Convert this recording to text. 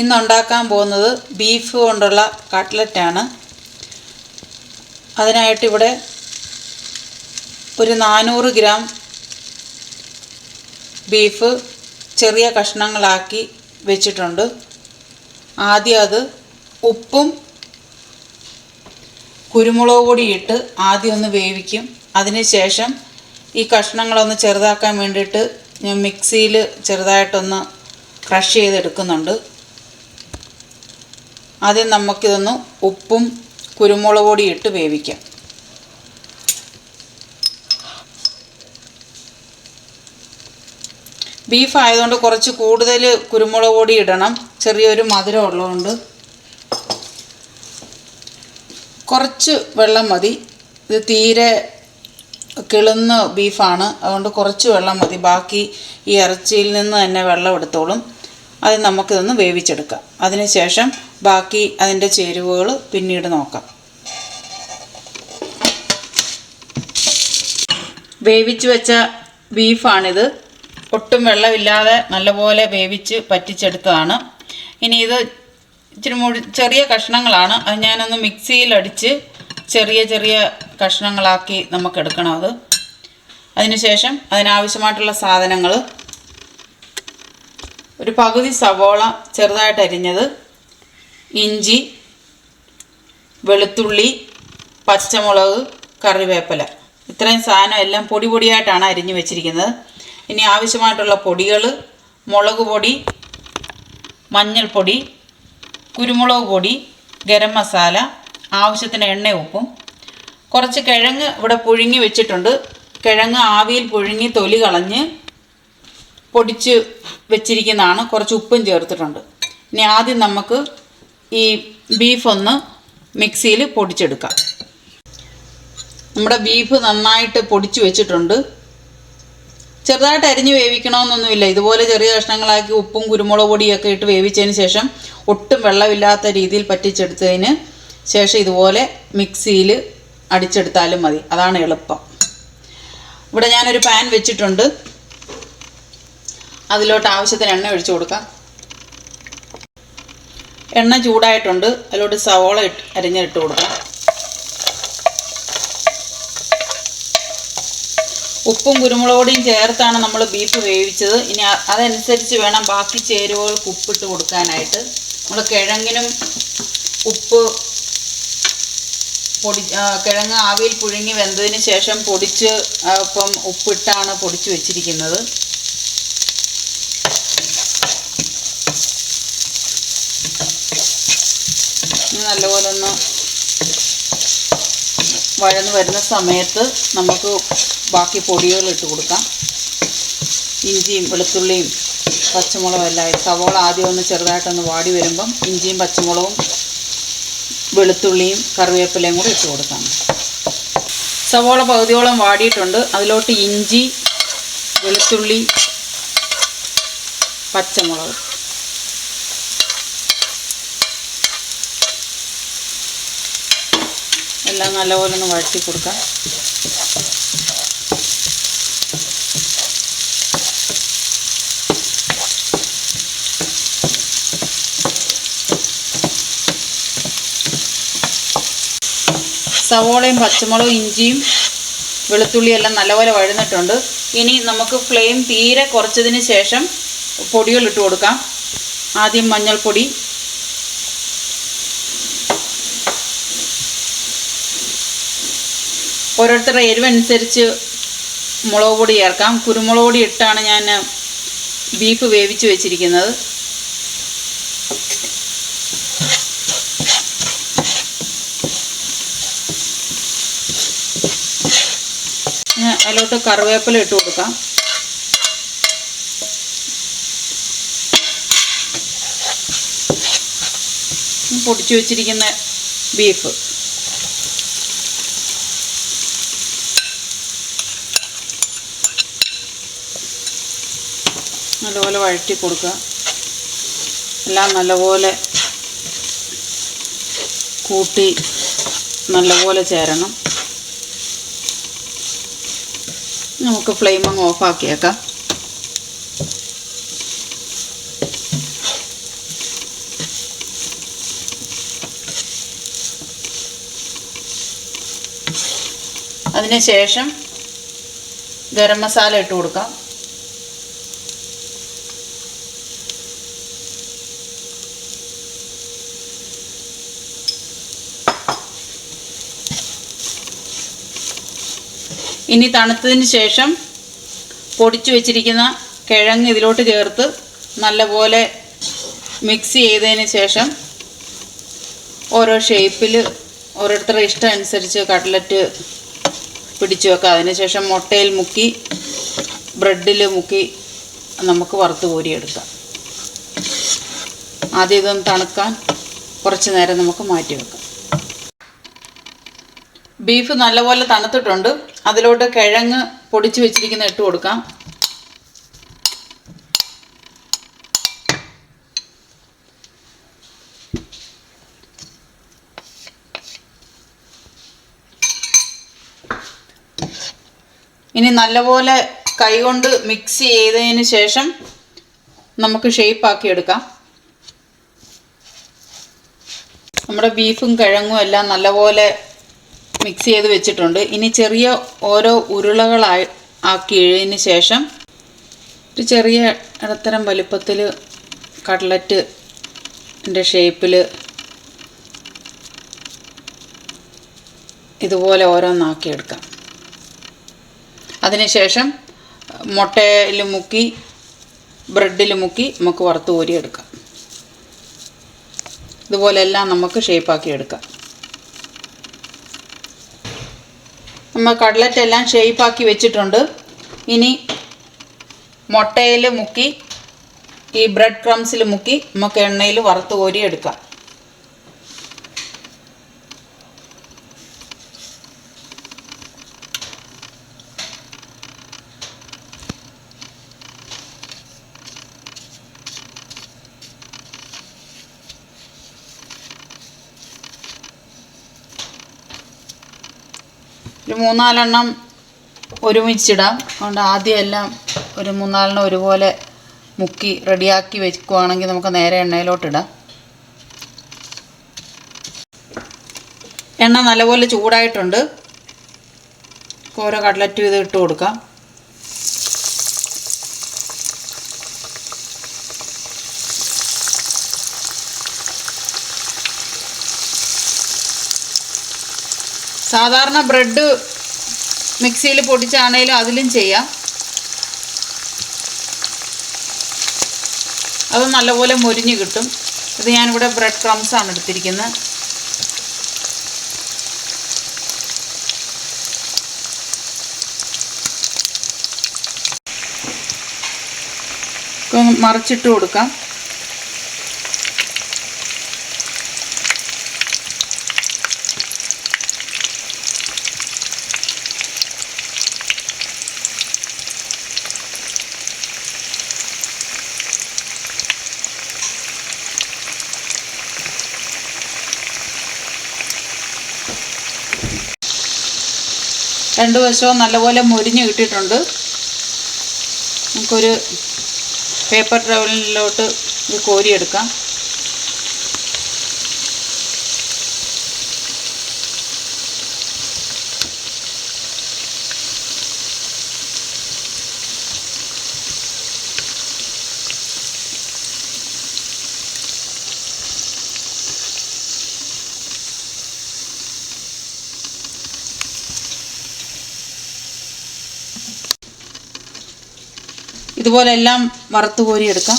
ഇന്ന് ഉണ്ടാക്കാൻ പോകുന്നത് ബീഫ് കൊണ്ടുള്ള കട്ട്ലറ്റാണ്. അതിനായിട്ട് ഇവിടെ ഒരു നാനൂറ് ഗ്രാം ബീഫ് ചെറിയ കഷ്ണങ്ങളാക്കി വെച്ചിട്ടുണ്ട്. ആദ്യം അത് ഉപ്പും കുരുമുളക് ഇട്ട് ആദ്യം ഒന്ന് വേവിക്കും. അതിനുശേഷം ഈ കഷ്ണങ്ങളൊന്ന് ചെറുതാക്കാൻ വേണ്ടിയിട്ട് ഞാൻ മിക്സിയിൽ ചെറുതായിട്ടൊന്ന് ക്രഷ് ചെയ്തെടുക്കുന്നുണ്ട്. ആദ്യം നമുക്കിതൊന്ന് ഉപ്പും കുരുമുളക് പൊടി ഇട്ട് വേവിക്കാം. ബീഫ് ആയതുകൊണ്ട് കുറച്ച് കൂടുതൽ കുരുമുളക് പൊടി ഇടണം. ചെറിയൊരു മധുരം ഉള്ളതുകൊണ്ട്. കുറച്ച് വെള്ളം മതി. ഇത് തീരെ കിളുന്ന ബീഫാണ് അതുകൊണ്ട് കുറച്ച് വെള്ളം മതി. ബാക്കി ഈ ഇറച്ചിയിൽ നിന്ന് തന്നെ വെള്ളം എടുത്തോളും. അത് നമുക്കിതൊന്ന് വേവിച്ചെടുക്കാം. അതിനുശേഷം ബാക്കി അതിന്റെ ചേരുവകൾ പിന്നീട് നോക്കാം. വേവിച്ച് വെച്ച ബീഫാണിത്. ഒട്ടും വെള്ളമില്ലാതെ നല്ലപോലെ വേവിച്ച് പറ്റിച്ചെടുത്തതാണ്. ഇനി ഇത് ഇച്ചിരി മുഴു ചെറിയ കഷ്ണങ്ങളാണ്. അത് ഞാനൊന്ന് മിക്സിയിലടിച്ച് ചെറിയ ചെറിയ കഷ്ണങ്ങളാക്കി നമുക്കെടുക്കണം അത്. അതിനുശേഷം അതിനാവശ്യമായിട്ടുള്ള സാധനങ്ങൾ. ഒരു പകുതി സവോള ചെറുതായിട്ട് അരിഞ്ഞത്. ഇഞ്ചി വെളുത്തുള്ളി പച്ചമുളക് കറിവേപ്പില. ഇത്രയും സാധനം എല്ലാം പൊടി പൊടിയായിട്ടാണ് അരിഞ്ഞു വെച്ചിരിക്കുന്നത്. ഇനി ആവശ്യമായിട്ടുള്ള പൊടികൾ മുളക് പൊടി മഞ്ഞൾപ്പൊടി കുരുമുളക് പൊടി ഗരം മസാല ആവശ്യത്തിന് എണ്ണ ഉപ്പും. കുറച്ച് കിഴങ്ങ് ഇവിടെ പുഴുങ്ങി വെച്ചിട്ടുണ്ട്. കിഴങ്ങ് ആവിയിൽ പുഴുങ്ങി തൊലി കളഞ്ഞ് പൊടിച്ച് വെച്ചിരിക്കുന്നതാണ്. കുറച്ച് ഉപ്പും ചേർത്തിട്ടുണ്ട്. ഇനി ആദ്യം നമുക്ക് ഈ ബീഫ് ഒന്ന് മിക്സിയിൽ പൊടിച്ചെടുക്കാം. നമ്മുടെ ബീഫ് നന്നായിട്ട് പൊടിച്ചു വെച്ചിട്ടുണ്ട്. ചെറുതായിട്ട് അരിഞ്ഞ് വേവിക്കണമെന്നൊന്നുമില്ല. ഇതുപോലെ ചെറിയ കഷ്ണങ്ങളാക്കി ഉപ്പും കുരുമുളക് പൊടിയൊക്കെ ഇട്ട് വേവിച്ചതിന് ശേഷം ഒട്ടും വെള്ളമില്ലാത്ത രീതിയിൽ പറ്റിച്ചെടുത്തതിന് ശേഷം ഇതുപോലെ മിക്സിയിൽ അടിച്ചെടുത്താലും മതി. അതാണ് എളുപ്പം. ഇവിടെ ഞാനൊരു പാൻ വെച്ചിട്ടുണ്ട്. അതിലോട്ട് ആവശ്യത്തിന് എണ്ണ ഒഴിച്ചു കൊടുക്കാം. എണ്ണ ചൂടായിട്ടുണ്ട്. അതിലോട്ട് സവോള ഇട്ട് അരിഞ്ഞിട്ട് കൊടുക്കാം ഉപ്പും കുരുമുളകോടിയും ചേർത്താണ് നമ്മൾ ബീഫ് വേവിച്ചത്. ഇനി അതനുസരിച്ച് വേണം ബാക്കി ചേരുവകൾക്ക് ഉപ്പിട്ട് കൊടുക്കാനായിട്ട്. നമ്മൾ കിഴങ്ങിനും ഉപ്പ് പൊടി കിഴങ്ങ് ആവിയിൽ പുഴുങ്ങി വെന്തതിന് ശേഷം പൊടിച്ച് ഇപ്പം ഉപ്പിട്ടാണ് പൊടിച്ച് വെച്ചിരിക്കുന്നത്. നല്ലപോലെ ഒന്ന് വഴന്ന് വരുന്ന സമയത്ത് നമുക്ക് ബാക്കി പൊടികൾ ഇട്ട് കൊടുക്കാം. ഇഞ്ചിയും വെളുത്തുള്ളിയും പച്ചമുളകും എല്ലാം സവോള ആദ്യം ഒന്ന് ചെറുതായിട്ടൊന്ന് വാടി വരുമ്പം ഇഞ്ചിയും പച്ചമുളകും വെളുത്തുള്ളിയും കറിവേപ്പിലയും കൂടി ഇട്ട് കൊടുക്കാം. സവോള പകുതിയോളം വാടിയിട്ടുണ്ട്. അതിലോട്ട് ഇഞ്ചി വെളുത്തുള്ളി പച്ചമുളക് എല്ലാം നല്ലപോലെ ഒന്ന് വഴറ്റി കൊടുക്കാം. സവോളയും പച്ചമുളകും ഇഞ്ചിയും വെളുത്തുള്ളിയും എല്ലാം നല്ലപോലെ വഴുന്നിട്ടുണ്ട്. ഇനി നമുക്ക് ഫ്ലെയിം തീരെ കുറച്ചതിന് ശേഷം പൊടികൾ ഇട്ട് കൊടുക്കാം. ആദ്യം മഞ്ഞൾപ്പൊടി ഓരോരുത്തരുടെ എരിവനുസരിച്ച് മുളക് പൊടി ചേർക്കാം. കുരുമുളക് പൊടി ഇട്ടാണ് ഞാൻ ബീഫ് വേവിച്ച് വെച്ചിരിക്കുന്നത്. അതിലോട്ട് കറിവേപ്പില ഇട്ട് കൊടുക്കാം. പൊടിച്ചു വെച്ചിരിക്കുന്ന ബീഫ് നല്ലപോലെ വഴറ്റി കൊടുക്കുക. എല്ലാം നല്ലപോലെ കൂട്ടി നല്ലപോലെ ചേരണം. നമുക്ക് ഫ്ലെയിം അങ്ങ് ഓഫാക്കിയേക്കാം അതിനുശേഷം ഗരം മസാല ഇട്ട് കൊടുക്കാം. ഇനി തണുത്തതിന് ശേഷം പൊടിച്ചു വെച്ചിരിക്കുന്ന കിഴങ്ങ് ഇതിലോട്ട് ചേർത്ത് നല്ലപോലെ മിക്സ് ചെയ്തതിന് ശേഷം ഓരോ ഷേപ്പിൽ ഓരോരുത്തരുടെ ഇഷ്ടം അനുസരിച്ച് കട്ട്ലറ്റ് പിടിച്ചു വെക്കാം അതിനുശേഷം മുട്ടയിൽ മുക്കി ബ്രെഡിൽ മുക്കി നമുക്ക് വറുത്ത് കോരിയെടുക്കാം. ആദ്യം ഇതൊന്ന് തണുക്കാൻ കുറച്ച് നേരം നമുക്ക് മാറ്റി വെക്കാം. ബീഫ് നല്ലപോലെ തണുത്തിട്ടുണ്ട്. അതിലോട്ട് കിഴങ്ങ് പൊടിച്ച് വെച്ചിരിക്കുന്ന ഇട്ട് കൊടുക്കാം. ഇനി നല്ലപോലെ കൈകൊണ്ട് മിക്സ് ചെയ്തതിന് ശേഷം നമുക്ക് ഷേപ്പാക്കി എടുക്കാം. നമ്മുടെ ബീഫും കിഴങ്ങും എല്ലാം നല്ലപോലെ മിക്സ് ചെയ്ത് വെച്ചിട്ടുണ്ട്. ഇനി ചെറിയ ഓരോ ഉരുളകളായി ആക്കിയതിന് ശേഷം ഒരു ചെറിയ ഇടത്തരം വലുപ്പത്തിൽ കട്ട്ലറ്റിന്റെ ഷേപ്പിൽ ഇതുപോലെ ഓരോന്നാക്കിയെടുക്കാം. അതിനുശേഷം മുട്ടയിൽ മുക്കി ബ്രെഡിൽ മുക്കി നമുക്ക് വറുത്ത് കോരിയെടുക്കാം ഇതുപോലെ എല്ലാം നമുക്ക് ഷേപ്പാക്കി എടുക്കാം നമ്മൾ കട്ലറ്റ് എല്ലാം ഷേപ്പാക്കി വെച്ചിട്ടുണ്ട്. ഇനി മുട്ടയിൽ മുക്കി ഈ ബ്രെഡ് ക്രംസിൽ മുക്കി നമുക്ക് എണ്ണയിൽ വറുത്ത് കോരി എടുക്കാം ഒരു മൂന്നാലെണ്ണം ഒരുമിച്ചിടാം. അതുകൊണ്ട് ആദ്യം എല്ലാം ഒരു മൂന്നാലെണ്ണം ഒരുപോലെ മുക്കി റെഡിയാക്കി വെക്കുവാണെങ്കിൽ നമുക്ക് നേരെ എണ്ണയിലോട്ടിടാം. എണ്ണ നല്ലപോലെ ചൂടായിട്ടുണ്ട്. ഓരോ കട്ലറ്റും ഇത് ഇട്ട് കൊടുക്കാം. സാധാരണ ബ്രെഡ് മിക്സിയിൽ പൊടിച്ചാണേലും അതിലും ചെയ്യാം. അത് നല്ലപോലെ മൊരിഞ്ഞ് കിട്ടും. ഇത് ഞാനിവിടെ ബ്രെഡ് ക്രംസ് ആണ് എടുത്തിരിക്കുന്നത്. മറിച്ചിട്ട് കൊടുക്കാം. രണ്ട് വശവും നല്ലപോലെ മുരിഞ്ഞ് കിട്ടിയിട്ടുണ്ട്. നമുക്കൊരു പേപ്പർ ടവലിലോട്ട് ഇത് കോരിയെടുക്കാം. ഇതുപോലെ എല്ലാം വറുത്ത് കോരിയെടുക്കാം.